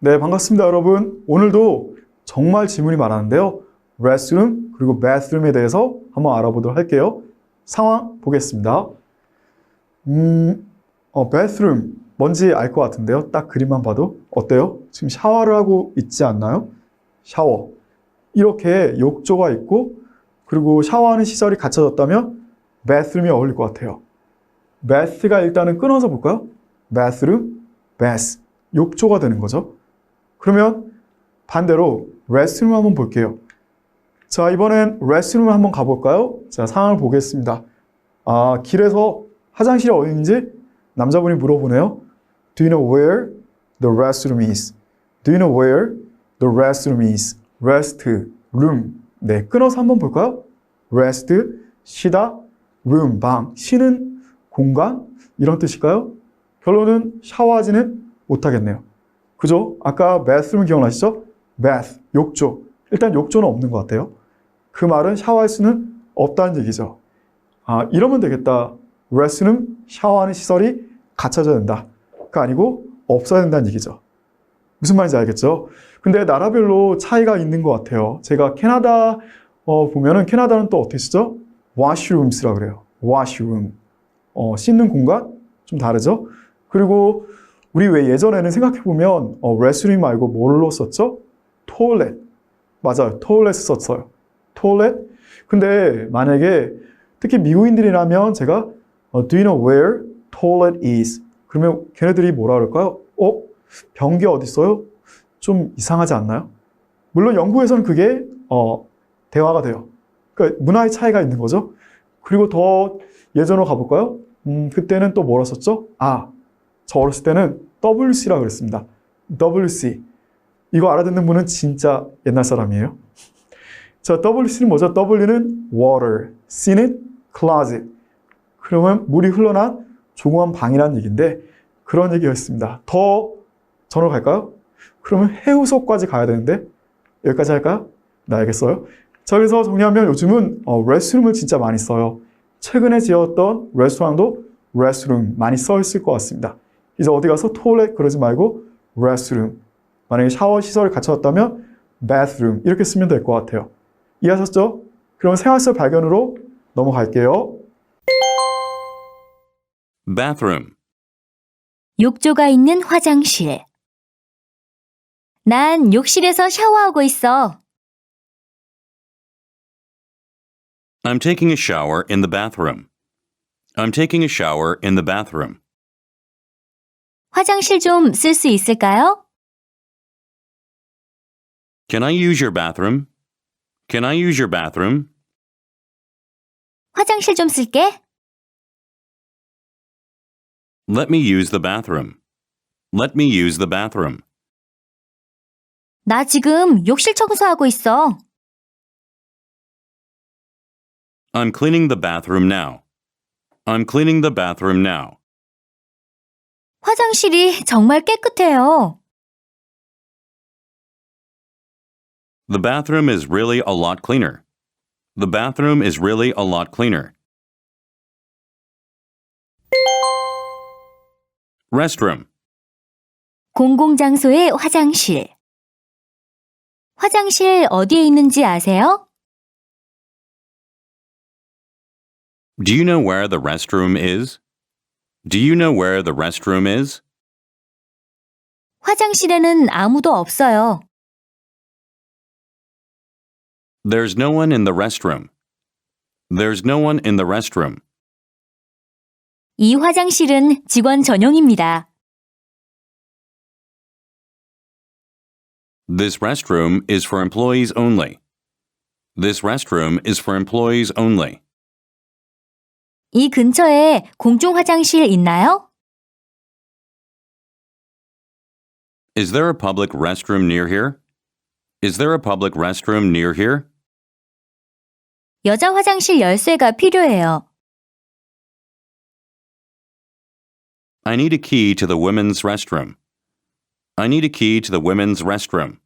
네, 반갑습니다, 여러분. 오늘도 정말 질문이 많았는데요. restroom 그리고 bathroom에 대해서 한번 알아보도록 할게요. 상황 보겠습니다. 음, 어, bathroom 뭔지 알 것 같은데요. 딱 그림만 봐도 어때요? 지금 샤워를 하고 있지 않나요? 샤워. 이렇게 욕조가 있고 그리고 샤워하는 시설이 갖춰졌다면 bathroom이 어울릴 것 같아요. bath가 일단은 끊어서 볼까요? bathroom, bath. 욕조가 되는 거죠. 그러면 반대로 restroom 한번 볼게요. 자, 이번엔 restroom 한번 가볼까요? 자, 상황을 보겠습니다. 아, 길에서 화장실이 어디 있는지 남자분이 물어보네요. Do you know where the restroom is? Do you know where the restroom is? rest, room. 네, 끊어서 한번 볼까요? rest, 쉬다, room, 방. 쉬는 공간? 이런 뜻일까요? 결론은 샤워하지는 못하겠네요. 그죠? 아까 bathroom 기억나시죠? bath, 욕조. 일단 욕조는 없는 것 같아요. 그 말은 샤워할 수는 없다는 얘기죠. 아, 이러면 되겠다. restroom, 샤워하는 시설이 갖춰져야 된다. 그 아니고 없어야 된다는 얘기죠. 무슨 말인지 알겠죠? 근데 나라별로 차이가 있는 것 같아요. 제가 캐나다 어, 보면은 캐나다는 또 어떻게 쓰죠? washrooms라 그래요. washroom. 어, 씻는 공간 좀 다르죠? 그리고 우리 왜 예전에는 생각해보면 어, restroom 말고 뭘로 썼죠? toilet. 맞아요. toilet 썼어요. toilet. 근데 만약에 특히 미국인들이라면 제가 어, do you know where toilet is? 그러면 걔네들이 뭐라 그럴까요? 어? 변기 어디 있어요? 좀 이상하지 않나요? 물론 영국에서는 그게 어, 대화가 돼요. 그러니까 문화의 차이가 있는 거죠. 그리고 더 예전으로 가볼까요? 음, 그때는 또 뭐라 썼죠? 아, 저 어렸을 때는 WC라고 그랬습니다. WC. 이거 알아듣는 분은 진짜 옛날 사람이에요. 자, WC는 뭐죠? W는 water, C는 closet. 그러면 물이 흘러난 조그만 방이라는 얘기인데 그런 얘기였습니다. 더 전으로 갈까요? 그러면 해우소까지 가야 되는데 여기까지 할까요? 네, 알겠어요. 자, 그래서 정리하면 요즘은 어, 레스룸을 진짜 많이 써요. 최근에 지었던 레스토랑도 레스룸 많이 써 있을 것 같습니다. 이제 어디 가서 토일렛 그러지 말고 레스룸. 만약에 샤워 시설을 갖춰졌다면 bathroom 이렇게 쓰면 될 것 같아요. 이해하셨죠? 그럼 생활서 발견으로 넘어갈게요. bathroom, 욕조가 있는 화장실. 난 욕실에서 샤워하고 있어. I'm taking a shower in the bathroom. I'm taking a shower in the bathroom. 화장실 좀 쓸 수 있을까요? Can I use your bathroom? Can I use your bathroom? 화장실 좀 쓸게. Let me use the bathroom. Let me use the bathroom. 나 지금 욕실 청소하고 있어. I'm cleaning the bathroom now. I'm cleaning the bathroom now. 화장실이 정말 깨끗해요. The bathroom is really a lot cleaner. The bathroom is really a lot cleaner. Restroom. 공공장소의 화장실. 화장실 어디에 있는지 아세요? Do you know where the restroom is? Do you know where the restroom is? 화장실에는 아무도 없어요. There's no one in the restroom. There's no one in the restroom. 이 화장실은 직원 전용입니다. This restroom is for employees only. This restroom is for employees only. 이 근처에 공중 화장실 있나요? Is there a public restroom near here? Is there a public restroom near here? 여자 화장실 열쇠가 필요해요. I need a key to the women's restroom. I need a key to the women's restroom.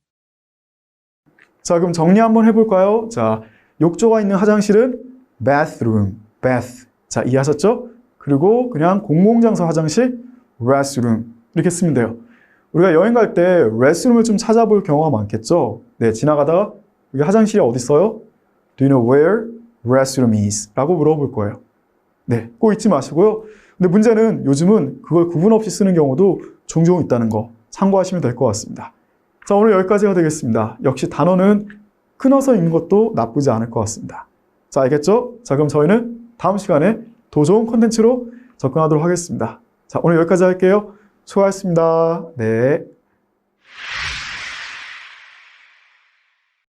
자, 그럼 정리 한번 해볼까요? 자, 욕조가 있는 화장실은 bathroom, bath. 자, 이해하셨죠? 그리고 그냥 공공장소 화장실 restroom 이렇게 쓰면 돼요. 우리가 여행 갈때 레스룸을 좀 찾아볼 경우가 많겠죠. 네, 지나가다가 여기 화장실이 어디 있어요? Do you know where restroom is? 라고 물어볼 거예요. 네, 꼭 잊지 마시고요. 근데 문제는 요즘은 그걸 구분 없이 쓰는 경우도 종종 있다는 거 참고하시면 될 것 같습니다. 자, 오늘 여기까지가 되겠습니다. 역시 단어는 끊어서 읽는 것도 나쁘지 않을 것 같습니다. 자, 알겠죠? 자, 그럼 저희는 다음 시간에 더 좋은 컨텐츠로 접근하도록 하겠습니다. 자, 오늘 여기까지 할게요. 수고하셨습니다. 네.